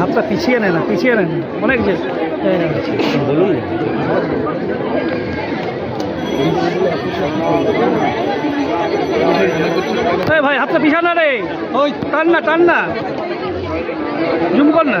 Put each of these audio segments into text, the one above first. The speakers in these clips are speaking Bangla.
হাতটা পিছিয়ে নেয় না, পিছিয়ে নেয় না। অনেক যে বলুন ভাই, হাতটা পিছানা রে। ওই, টান না টান না। জুম কর না।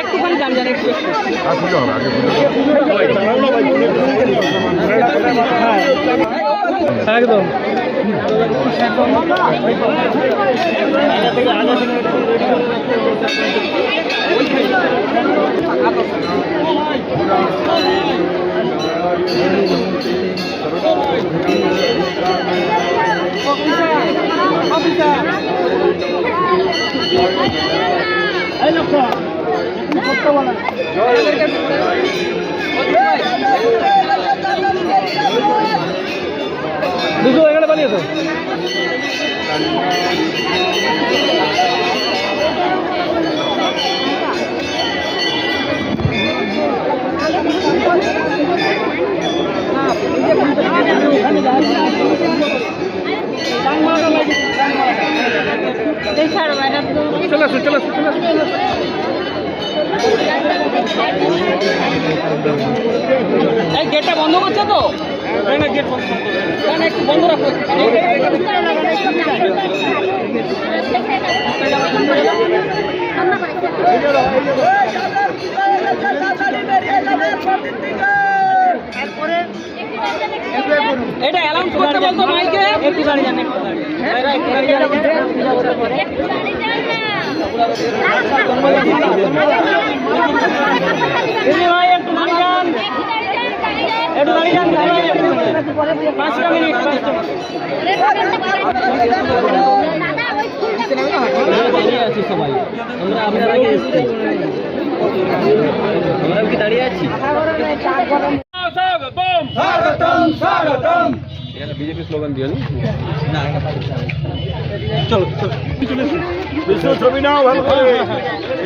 একটুখানি একটু। একদম। দুশো এখানে বানিয়েছো চলে আসো চলে চলে গেটটা বন্ধ করছে তো? না না গেট বন্ধ না না একটু বন্ধ রাখো এটা অ্যালাউন্স করতে বলতো মাইকে? একটু গাড়ি জানে একটু গাড়ি জানে ভাই একটু গাড়ি যান একটু গাড়ি যান পাঁচটা মিনিট দাঁড়িয়ে আছি। সবাই আমরা আপনার কি দাঁড়িয়ে আছি? বিজেপি স্লোগান দিয়ে বিশ্ব ছবি নাও ভালো করে।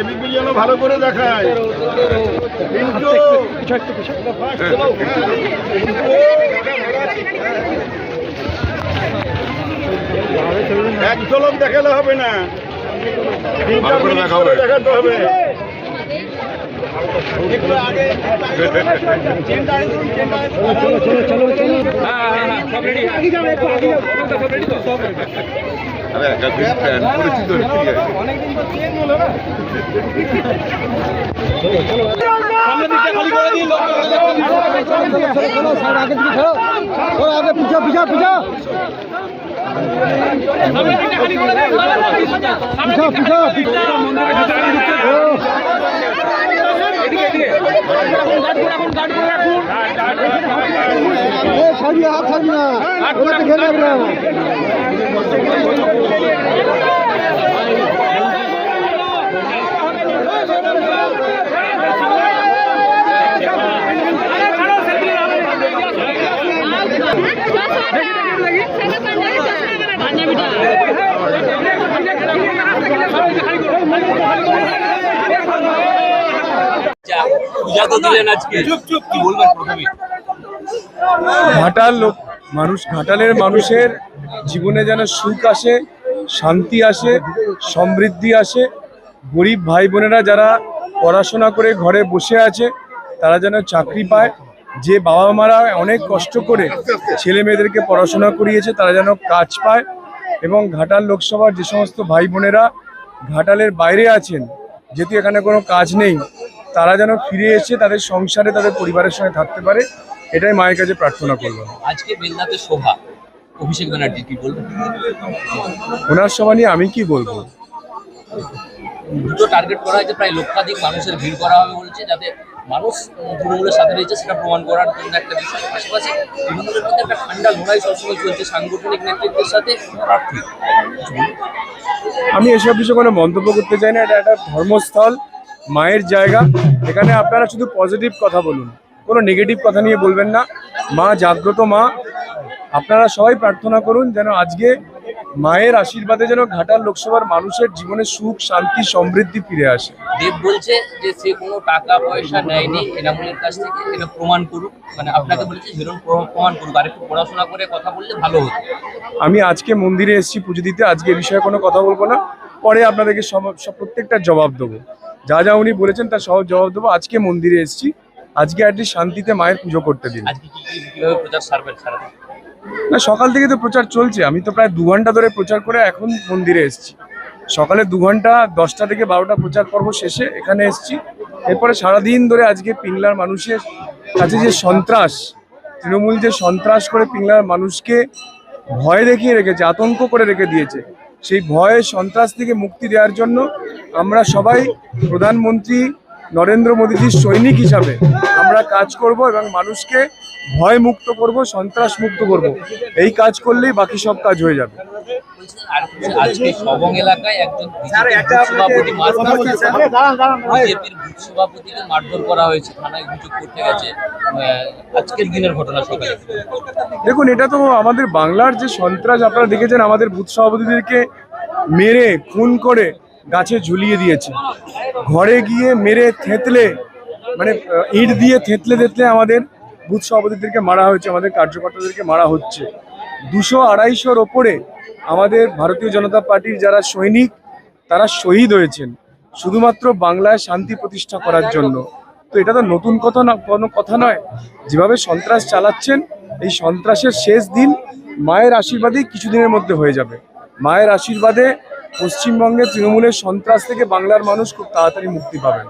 এবিপি যেন ভালো করে দেখায়। এক ঝলক দেখালে হবে না। দেখাতে হবে। চলো চলো চলো চলো দিন চলো আগে আগে পিছা পিছা পিছা পিছা পিছা ছাড়বি হাত ছাড়বি না ওদেরকে ঘেরে রাখবি না ¡Vamos! পূজা দিলেন আজকে। কি বলবেন প্রথমে? ঘাটাল লোক মানুষ ঘাটালের মানুষের জীবনে যেন সুখ আসে শান্তি আসে সমৃদ্ধি আসে গরিব ভাই বোনেরা যারা পড়াশোনা করে ঘরে বসে আছে তারা যেন চাকরি পায়। যে বাবা মারা অনেক কষ্ট করে ছেলে মেয়েদেরকে পড়াশোনা করিয়েছে তারা যেন কাজ পায় এবং ঘাটাল লোকসভার যে সমস্ত ভাই বোনেরা ঘাটালের বাইরে আছেন যেহেতু এখানে কোনো কাজ নেই তারা যেন ফিরে এসে তাদের সংসারে তাদের পরিবারের সঙ্গে থাকতে পারে এটাই মায়ের কাছে প্রার্থনা করলাম। আজকে বেলদাতে শোভা অভিষেক ব্যানার্জি কি বলবেন? ওনার সময় নিয়ে আমি কি বলব? দুটো টার্গেট করা হয়েছে প্রায় লক্ষাধিক মানুষের ভিড় করা হবে বলছে যাতে মানুষ তৃণমূলের সাথে রয়েছে সেটা প্রমাণ করার জন্য একটা বিষয়। পাশাপাশি তৃণমূলের মধ্যে একটা ঠান্ডা লড়াই সবসময় চলছে সাংগঠনিক নেতৃত্বের সাথে প্রার্থী। আমি এসব বিষয়ে কোনো মন্তব্য করতে চাই না এটা একটা ধর্মস্থল। মায়ের জায়গা। এখানে আপনারা শুধু পজিটিভ কথা বলুন। কোনো নেগেটিভ কথা নিয়ে বলবেন না। মা জাগ্রত মা। আপনারা সবাই প্রার্থনা করুন যেন আজকে মায়ের আশীর্বাদে যেন ঘাটাল লোকসভার মানুষের জীবনে সুখ শান্তি সমৃদ্ধি ফিরে আসে। দেব বলছে যে সে কোনো টাকা পয়সা নেয়নি এনামুলের কাছ থেকে। এটা প্রমাণ করুক। মানে আপনাকে বলেছে হিরণ প্রমাণ করুক। আর একটু পড়াশোনা করে কথা বললে ভালো হতো। আমি আজকে মন্দিরে এসেছি পুজো দিতে। আজকে এ বিষয়ে কোনো কথা বলব না। পরে আপনাদেরকে সব প্রত্যেকটা জবাব দেবো। যা যা উনি বলেছেন তার সহজ জবাব দেবো। আজকে মন্দিরে এসেছি। আজকে অ্যাটলিস্ট শান্তিতে মায়ের পুজো করতে দিন। না সকাল থেকে তো প্রচার চলছে। আমি তো প্রায় দু ঘণ্টা ধরে প্রচার করে এখন মন্দিরে এসেছি। সকালে দু ঘণ্টা দশটা থেকে বারোটা প্রচার পর্ব শেষে এখানে এসেছি। এরপরে সারাদিন ধরে আজকে পিংলার মানুষের কাছে যে সন্ত্রাস তৃণমূল যে সন্ত্রাস করে পিংলার মানুষকে ভয় দেখিয়ে রেখেছে আতঙ্ক করে রেখে দিয়েছে সেই ভয়ে সন্ত্রাস থেকে মুক্তি দেওয়ার জন্য আমরা সবাই প্রধানমন্ত্রী নরেন্দ্র মোদীজির সৈনিক হিসাবে আমরা কাজ করব এবং মানুষকে ভয় মুক্ত করব সন্ত্রাস মুক্ত করব। এই কাজ করলেই বাকি সব কাজ হয়ে যাবে। আজকে সবং এলাকায় একজন সভাপতি বিজেপির সভাপতিকে মারধর করা হয়েছে থানায় অভিযোগ করতে গেছে। আজকের দিনের ঘটনা সকালে। দেখুন এটা তো আমাদের বাংলার যে সন্ত্রাস আপনারা দেখেছেন আমাদের বুথ সভাপতিদেরকে মেরে খুন করে গাছে ঝুলিয়ে দিয়েছে। ঘরে গিয়ে মেরে থেতলে মানে ইট দিয়ে থেতলে থেতলে আমাদের বুথ সভাপতিদেরকে মারা হয়েছে, আমাদের কার্যকর্তাদেরকে মারা হচ্ছে। দুশো আড়াইশোর ওপরে আমাদের ভারতীয় জনতা পার্টির যারা সৈনিক, তারা শহীদ হয়েছেন, শুধুমাত্র বাংলায় শান্তি প্রতিষ্ঠা করার জন্য। তো এটা তো নতুন কথা না, কোনো কথা নয়। যেভাবে সন্ত্রাস চালাচ্ছেন, এই সন্ত্রাসের শেষ দিন মায়ের আশীর্বাদেই কিছুদিনের মধ্যে হয়ে যাবে। মায়ের আশীর্বাদে পশ্চিমবঙ্গে তৃণমূলের সন্ত্রাস থেকে বাংলার মানুষ খুব তাড়াতাড়ি মুক্তি পাবেন।